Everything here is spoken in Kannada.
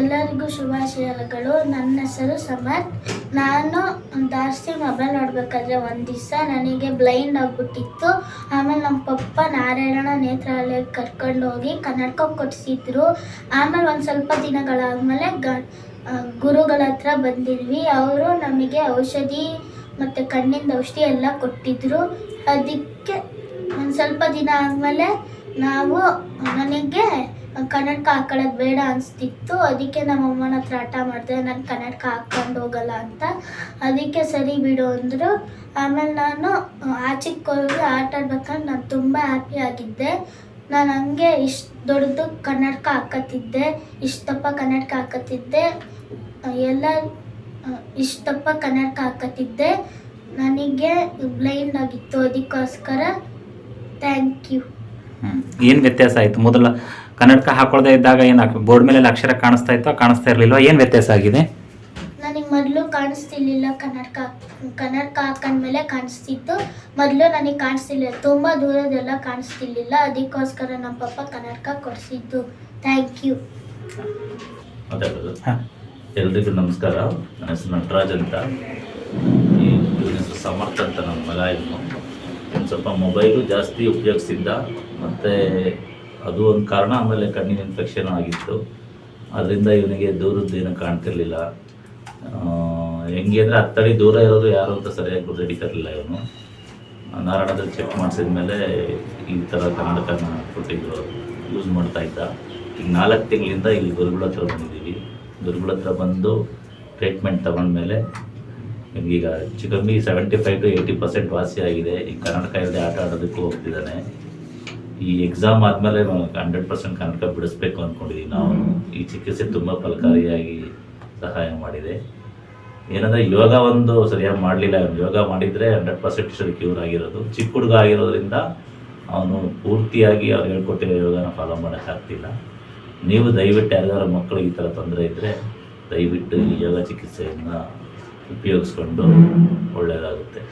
ಎಲ್ಲರಿಗೂ ಶುಭಾಶಯಗಳು. ನನ್ನ ಹೆಸರು ಸಮರ್ಥ್. ನಾನು ಜಾಸ್ತಿ ಮೊಬೈಲ್ ನೋಡಬೇಕಾದ್ರೆ ಒಂದು ದಿವಸ ನನಗೆ ಬ್ಲೈಂಡ್ ಆಗಿಬಿಟ್ಟಿತ್ತು. ಆಮೇಲೆ ನಮ್ಮ ಪಪ್ಪ ನಾರಾಯಣ ನೇತ್ರಾಲಯಕ್ಕೆ ಕರ್ಕೊಂಡು ಹೋಗಿ ಕನ್ನಡಕ ಕೊಡಿಸಿದ್ರು. ಆಮೇಲೆ ಒಂದು ಸ್ವಲ್ಪ ದಿನಗಳಾದಮೇಲೆ ಗ ಗುರುಗಳ ಹತ್ರ ಬಂದಿದ್ವಿ. ಅವರು ನಮಗೆ ಔಷಧಿ ಮತ್ತು ಕಣ್ಣಿಂದ ಔಷಧಿ ಎಲ್ಲ ಕೊಟ್ಟಿದ್ರು. ಅದಕ್ಕೆ ಒಂದು ಸ್ವಲ್ಪ ದಿನ ಆದಮೇಲೆ ನಾವು ನನಗೆ ಕನ್ನಡಕ ಹಾಕೊಳ್ಳೋದು ಬೇಡ ಅನಿಸ್ತಿತ್ತು. ಅದಕ್ಕೆ ನಮ್ಮ ಅಮ್ಮನ ಹತ್ರ ಹಠ ಮಾಡಿದೆ, ನಾನು ಕನ್ನಡಕ ಹಾಕ್ಕೊಂಡು ಹೋಗಲ್ಲ ಅಂತ. ಅದಕ್ಕೆ ಸರಿ ಬಿಡು ಅಂದರು. ಆಮೇಲೆ ನಾನು ಆಚೆಗೆ ಹೋಗಿ ಆಟ ಆಡ್ಬೇಕಂದ್ರೆ ನಾನು ತುಂಬ ಹ್ಯಾಪಿ ಆಗಿದ್ದೆ. ನಾನು ಹಂಗೆ ಇಷ್ಟು ದೊಡ್ಡದು ಕನ್ನಡಕ ಹಾಕತ್ತಿದ್ದೆ. ಇಷ್ಟಪ್ಪ ಕನ್ನಡಕ ಹಾಕತ್ತಿದ್ದೆ. ಎಲ್ಲ ಇಷ್ಟಪ್ಪ ಕನ್ನಡಕ ಹಾಕತ್ತಿದ್ದೆ. ನನಗೆ ಬ್ಲೈಂಡ್ ಆಗಿತ್ತು. ಅದಕ್ಕೋಸ್ಕರ ಥ್ಯಾಂಕ್ ಯು ಏನು ವ್ಯತ್ಯಾಸ ಆಯಿತು? ಮೊದಲ ಕನ್ನಡಕ ಹಾಕೊಳ್ದೇ ಇದ್ದಾಗ ಏನು ಬೋರ್ಡ್ ಮೇಲೆ ಅಕ್ಷರ ಕಾಣಿಸ್ತಾ ಇತ್ತೋ ಕಾಣಿಸ್ತಾ ಇರಲಿಲ್ವಾ ಏನು ವ್ಯತ್ಯಾಸ ಆಗಿದೆ? ನನಗೆ ಮೊದಲು ಕಾಣಿಸ್ತಿರ್ಲಿಲ್ಲ ಕನ್ನಡಕ ಕನ್ನಡಕ ಹಾಕೊಂಡ್ಮೇಲೆ ಕಾಣಿಸ್ತಿತ್ತು. ಮೊದಲು ನನಗೆ ಕಾಣಿಸ್ತಿಲ್ಲ ತುಂಬ ದೂರದೆಲ್ಲ ಕಾಣಿಸ್ತಿರ್ಲಿಲ್ಲ. ಅದಕ್ಕೋಸ್ಕರ ನಮ್ಮ ಪಪ್ಪ ಕನ್ನಡಕ ಕೊಡಿಸಿದ್ದು. ಥ್ಯಾಂಕ್ ಯು ಎಲ್ರಿಗೂ ನಮಸ್ಕಾರ. ನನ್ನ ಹೆಸರು ನಟರಾಜ್ ಅಂತ. ಸಮರ್ಥ ಅಂತ ನಮ್ಮ ಮಗ ಇವನು. ಒಂದು ಸ್ವಲ್ಪ ಮೊಬೈಲು ಜಾಸ್ತಿ ಉಪಯೋಗಿಸಿದ್ದ. ಮತ್ತು ಅದು ಒಂದು ಕಾರಣ, ಆಮೇಲೆ ಕಣ್ಣಿನ ಇನ್ಫೆಕ್ಷನ್ ಆಗಿತ್ತು. ಅದರಿಂದ ಇವನಿಗೆ ದೂರದ್ದು ಏನೂ ಕಾಣ್ತಿರ್ಲಿಲ್ಲ. ಹೆಂಗೆ ಅಂದರೆ ಹತ್ತಡಿ ದೂರ ಇರೋದು ಯಾರು ಅಂತ ಸರಿಯಾಗಿ ಗೊತ್ತಿರ್ಲಿಲ್ಲ ಇವನು. ನಾರಾಯಣದಲ್ಲಿ ಚೆಕ್ ಮಾಡಿಸಿದ ಮೇಲೆ ಈ ಥರ ಕನ್ನಡಕನ ಕೊಟ್ಟಿದ್ದು ಯೂಸ್ ಮಾಡ್ತಾ ಇದ್ದ. ಈಗ ನಾಲ್ಕು ತಿಂಗಳಿಂದ ಇಲ್ಲಿ ಗುರುಗಳ ಹತ್ರ ಬಂದಿದ್ದೀವಿ. ಗುರುಗಳ ಹತ್ರ ಬಂದು ಟ್ರೀಟ್ಮೆಂಟ್ ತಗೊಂಡ್ಮೇಲೆ ಈಗ ಹೆಚ್ಚು seventy five to eighty percent ವಾಸಿ ಆಗಿದೆ. ಈ ಕನ್ನಡಕ ಇಲ್ಲದೆ ಆಟ ಆಡೋದಕ್ಕೂ ಹೋಗ್ತಿದ್ದಾನೆ. ಈ ಎಕ್ಸಾಮ್ ಆದಮೇಲೆ ಹಂಡ್ರೆಡ್ ಪರ್ಸೆಂಟ್ ಕನ್ನಡಕ ಬಿಡಿಸ್ಬೇಕು ಅಂದ್ಕೊಂಡಿದ್ದೀವಿ ನಾವು. ಈ ಚಿಕಿತ್ಸೆ ತುಂಬ ಫಲಕಾರಿಯಾಗಿ ಸಹಾಯ ಮಾಡಿದೆ. ಏನಂದರೆ ಯೋಗ ಒಂದು ಸರಿಯಾಗಿ ಮಾಡಲಿಲ್ಲ. ಯೋಗ ಮಾಡಿದರೆ ಹಂಡ್ರೆಡ್ ಪರ್ಸೆಂಟ್ ಇಷ್ಟೊಂದು ಕ್ಯೂರ್ ಆಗಿರೋದು. ಚಿಕ್ಕ ಹುಡುಗ ಆಗಿರೋದ್ರಿಂದ ಅವನು ಪೂರ್ತಿಯಾಗಿ ಅವ್ರು ಹೇಳ್ಕೊಟ್ಟಿರೋ ಯೋಗನ ಫಾಲೋ ಮಾಡೋಕ್ಕಾಗ್ತಿಲ್ಲ ನೀವು ದಯವಿಟ್ಟು ಯಾರ್ಯಾರ ಮಕ್ಕಳಿಗೆ ಈ ಥರ ತೊಂದರೆ ಇದ್ದರೆ ದಯವಿಟ್ಟು ಈ ಯೋಗ ಚಿಕಿತ್ಸೆಯನ್ನು ಉಪಯೋಗಿಸ್ಕೊಂಡು ಒಳ್ಳೆಯದಾಗುತ್ತೆ